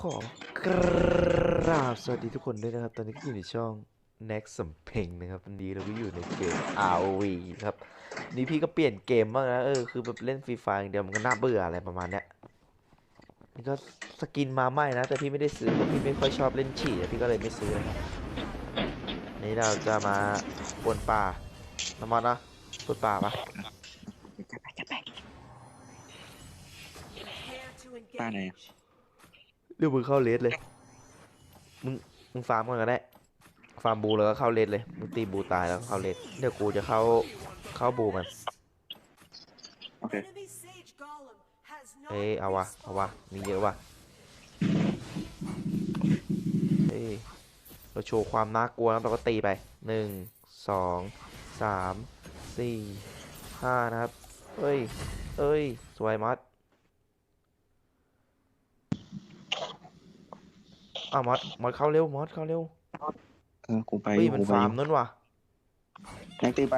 ขอกราบสวัสดีทุกคนด้วยนะครับ ตอนนี้ก็อยู่ในช่อง Next สำเพ็งนะครับวันนี้เราก็อยู่ในเกม ROV ครับ นี่พี่ก็เปลี่ยนเกมบ้างนะเออคือแบบเล่นฟรีไฟอย่างเดียวมันก็น่าเบื่ออะไรประมาณเนี้ยนี่ก็สกินมาใหม่นะ แต่พี่ไม่ได้ซื้อเพราะพี่ไม่ค่อยชอบเล่นฉี่อะพี่ก็เลยไม่ซื้อนะครับนี่เราจะมาปวนป่าน้ำมันนะปวนป่าปะจัดไปจัดไปป้าไหนอะ เดี๋ยวมึงเข้าเลสเลย มึงมึงฟาร์มก่อนก็ได้ ฟาร์มบูแล้วก็เข้าเลสเลย มึงตีบูตายแล้วก็เข้าเลสเดี๋ยวกูจะเข้าเข้าบูมัน โอเค เฮ้ยเอาวะเอาวะมีเยอะวะเฮ้ยเราโชว์ความน่ากลัวแล้วเราก็ตีไปหนึ่งสองสามสี่ห้านะครับเฮ้ยเฮ้ยสวยมัด อ้าวมอดมอดเข้าเร็วมอดเข้าเร็วเออกูไปเฮ้ยมันกูไปฟาร์มนั่นว่ะแรงตีไป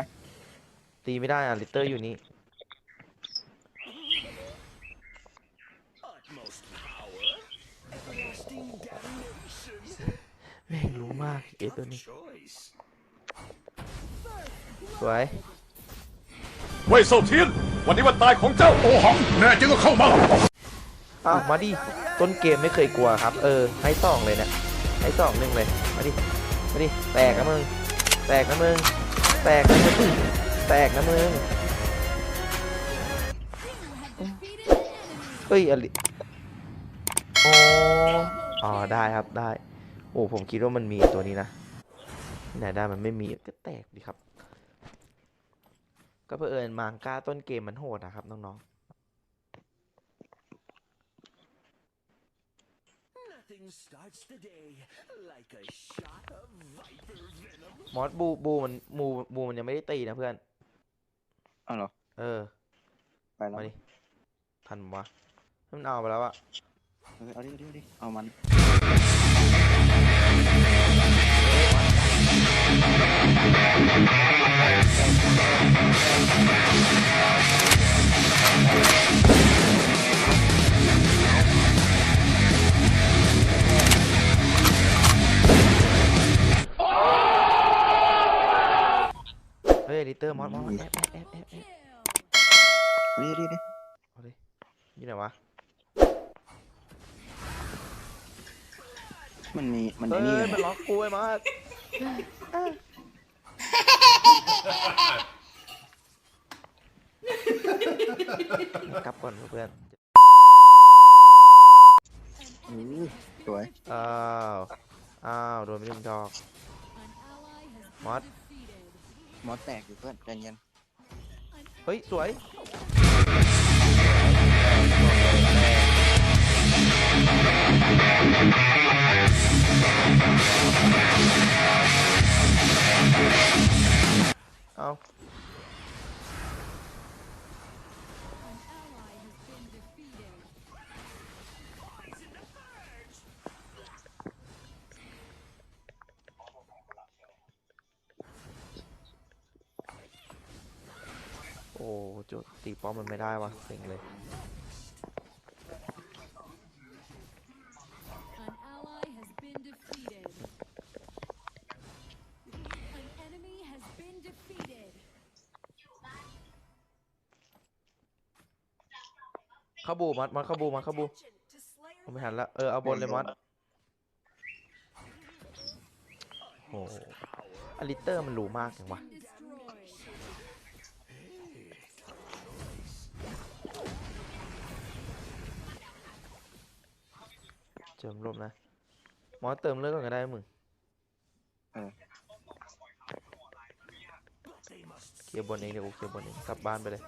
ตีไม่ได้อะลิตเตอร์อยู่นี่แม่งรู้มากเอตัวนี้สวยเว่ยเซาเทียน วันนี้วันตายของเจ้าโอหัง แน่จริงก็เข้ามา อ้าวมาดิต้นเกมไม่เคยกลัวครับ เออ ให้สองเลยเนี่ยให้สองหนึ่งเลย มาดิ มาดิ แตกนะมึง แตกนะมึง แตกนะมึง แตกนะมึง เฮ้ยอลิอ๋ออ๋อ ได้ครับ ได้ โอ้ ผมคิดว่ามันมีตัวนี้นะไหนได้มันไม่มีก็แตกดีครับ ก็เพื่อเอิญมังกาต้นเกมมันโหดนะครับน้อง Nothing starts the day like a shot of viper venom. ๆมอสบูบูมันบูบูมันยังไม่ได้ตีนะเพื่อนเอาเหรอ เออ ไปแล้ว มาดิ ทันวะ มันเอาไปแล้วอะเออเอาดิเอาดิเอาดิเอามันเมันมีมันเฮ้ไอ้ยนี่มันล็อกกูไอ้มอสกลับก่อนเพื่อนอู้สวยอ้าวอ้าวโดนไปหนึ่งดอกมอสมอสแตกอยู่เพื่อนใจเย็นเฮ้ยสวย เอาโอ้จุดตีป้อมมันไม่ได้วะเซ็งเลย เข้าบูมัดมัดเข้าบูมัดเข้าบูผมไม่หันละเออเอาบนเลยมัดโอ้โหอลิเตอร์มันรู้มากจังวะ Destroyed. เจิมลมนะมอสเติมเลือดก่อนก็ได้มึงเออเคลียร์บนเองเดี๋ยวกูเคลียร์บนเองกลับบ้านไปเลย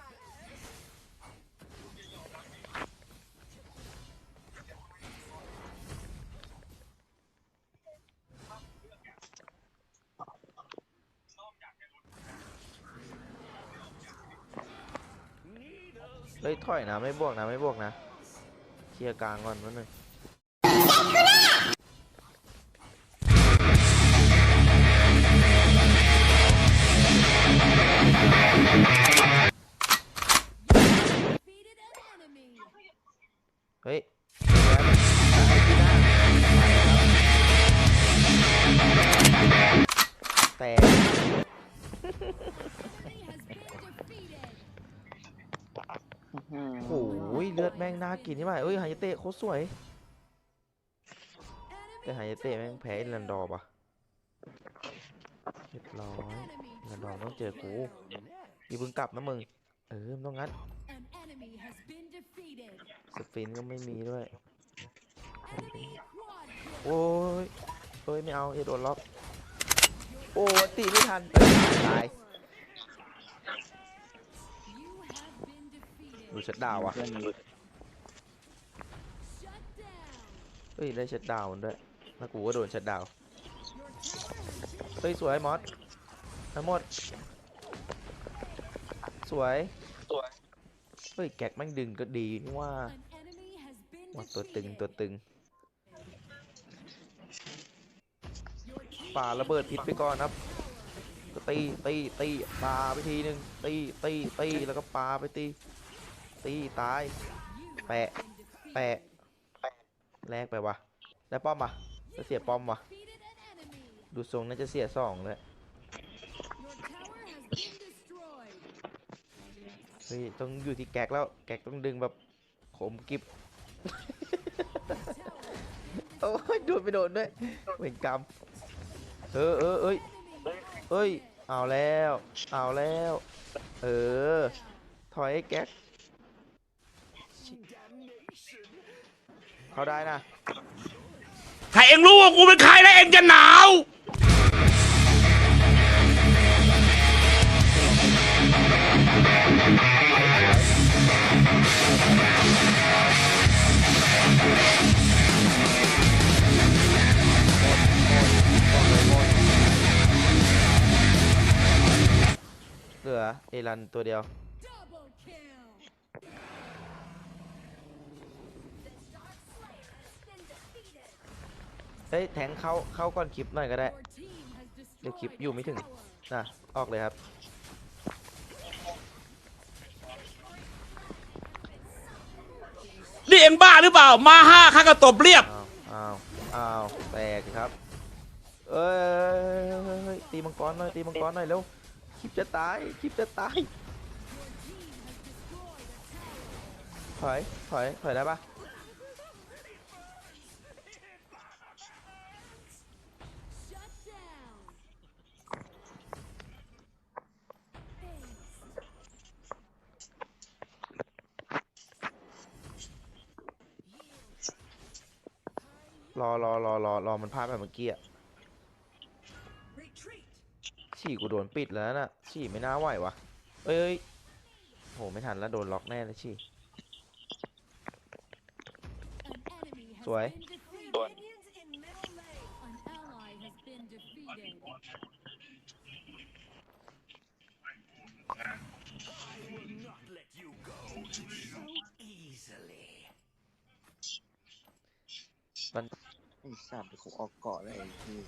เลยถอยนะไม่บวกนะไม่บวกนะเคลียร์กลางก่อนนิดนึงเฮ้ยแต่ เลือดแม่งน่ากินใช่ไหมเอ้ยหายเตะโคตรสวย แต่หายเตะแม่งแพ้อิรันดอร์ปะเรียบร้อยอันดอร์ต้องเจอกูอย่าเพิ่งกลับนะมึง เออมันต้องงัดสฟินก็ไม่มีด้วย โอ้ยเอ้ยไม่เอาเอโดนล็อก โอ้ตีไม่ทันตาย ดูชัดดาวอะเฮ้ยได้ชัดดาวน์ด้วยแล้วกูก็โดนชัดดาวเฮ้ยสวยมอสทั้งหมด สวยสวยเฮ้ยแกกแม่งดึงก็ดีว่าว่าตัวตึงตัวตึงป่าระเบิดพิษไปก่อนครับตีตีตีปาไปทีหนึ่งตีตีตีแล้วก็ปาไปตี ตีตาย แปะ แปะแลกไปวะได้ป้อมปะจะเสียป้อมวะดูทรงน่าจะเสียสองเลย Your tower has been destroyed. เฮ้ยต้องอยู่ที่แก๊กแล้ว แก๊กต้องดึงแบบขมกิบโอ้ยโดนไปโดนด้วยเวรกรรมเออเออเอ้ยเอ้ย เอาแล้ว เอาแล้ว เออ ถอยไอ้แก๊ก เขาได้นะ ถ้าเองรู้ว่ากูเป็นใครแล้วเองจะหนาว เหลือเอรันตัวเดียว ฮ้ยแทงเข้าเข้าก่อนคลิปหน่อยก็ได้ Your team has เดี๋ยวคลิป destroyed อยู่ a ไม่ถึง tower. น่ะออกเลยครับ นี่เองบ้าหรือเปล่า มาห้าข้าก็ตบเรียบ อ้าวอ้าวอ้าวแตกสิครับ เอ้ยเฮ้ยเฮ้ยตีมังกรหน่อยตีมังกรหน่อยเร็วคลิปจะตายคลิปจะตายถอยถอยถอยได้ปะ รอรอรอรอรอมันพลาดแบบเมื่อกี้อะฉี่กูโดนปิดแล้วน่ะฉี่ไม่น่าไหววะเอ้ยเอ้โหไม่ทันแล้วโดนล็อกแน่เลยฉี่สวยสวย An ally has been defeated. ไอ้สัตว์กูออกเกาะเลยไอ้ที่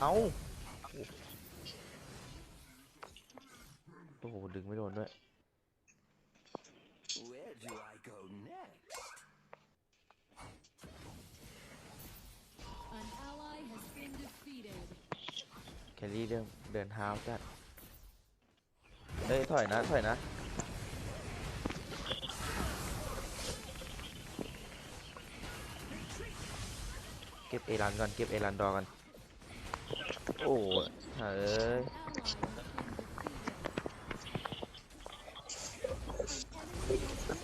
เอ้าโอ้โหดึงไม่โดนด้วย Where do I go next? An ally has been defeated. แคลรี่เดินเดินฮาวจัด เฮ้ยถอยนะถอยนะเก็บเอรันก่อนเก็บเอรันดอร์ก่อนโอ้ยเฮ้ย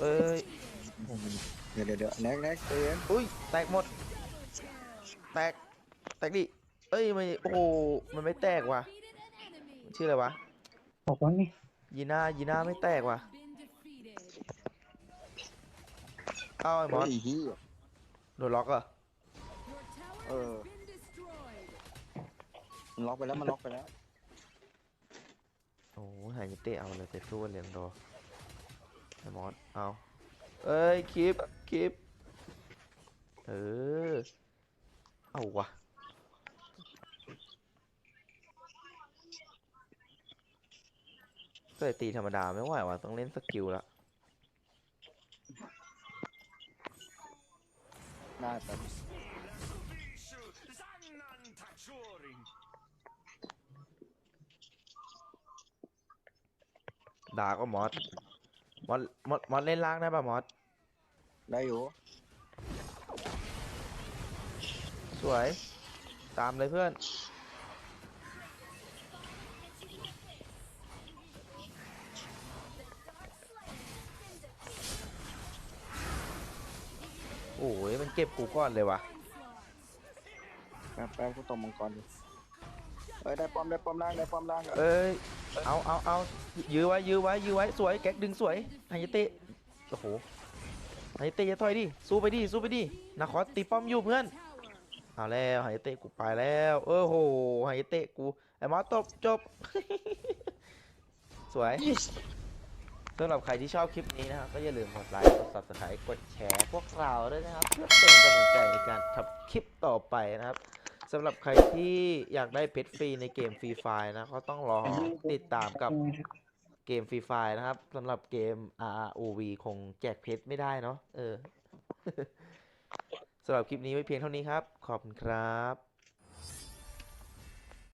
เอ้ยเดี๋ยวเดี๋ยวเดี๋ยวแน็กแน็กเตือนอุ้ยแตกหมด แตกแตกดิเอ้ยไม่โอ้โหมันไม่แตกว่ะ Defeated an enemy. ชื่ออะไรวะบอกว่าไง ยีน่ายีน่าไม่แตกว่ะ Been defeated. เอ้าไอ้มอเฮ้สยเฮียโดนล็อกเหรอ Your tower Uh. has been destroyed. มันล็อกไปแล้วมันล็อกไปแล้ว โอ้โหหายเตะเอาเลยไปสู้กับเหลียงดอไอ้มอสเอาเอ้ยคลิปคลิปเออเอาวะ ก็เลยตีธรรมดาไม่ไหวว่ะต้องเล่นสกิลละได้แต่ Vishu Zannan Tachuring. ด่าก็มอสมอสมอสมอสเล่นล่างได้ป่ะมอสได้อยู่ สวย ตามเลยเพื่อน โอ้ยมันเก็บกูก่อนเลยวะแป๊บแป๊บกูตบมังกรอยู่เอ้ยได้ป้อมได้ป้อมล่างได้ป้อมล่างเอ้ยเอาเอาเอายื้อไว้ยื้อไว้ยื้อไว้สวยแก๊กดึงสวยไฮยาเตะโอ้โหไฮยาเตะอย่าถอยดิสู้ไปดิสู้ไปดินาคอสตีป้อมอยู่เพื่อนเอาแล้วไฮยาเตะกูไปแล้วเออโหไฮยาเตะกูไอ้มอสตบจบสวย สำหรับใครที่ชอบคลิปนี้นะครับ ก็อย่าลืมกดไลค์ กด subscribe กดแชร์พวกเราด้วยนะครับ เพื่อเป็นกำลังใจในการทำคลิปต่อไปนะครับสำหรับใครที่อยากได้เพชรฟรีในเกมฟรีไฟนะก็ต้องรอติดตามกับเกมฟรีไฟนะครับสำหรับเกม ROV คงแจกเพชรไม่ได้เนาะเออสำหรับคลิปนี้ไว้เพียงเท่านี้ครับ ขอบคุณครับ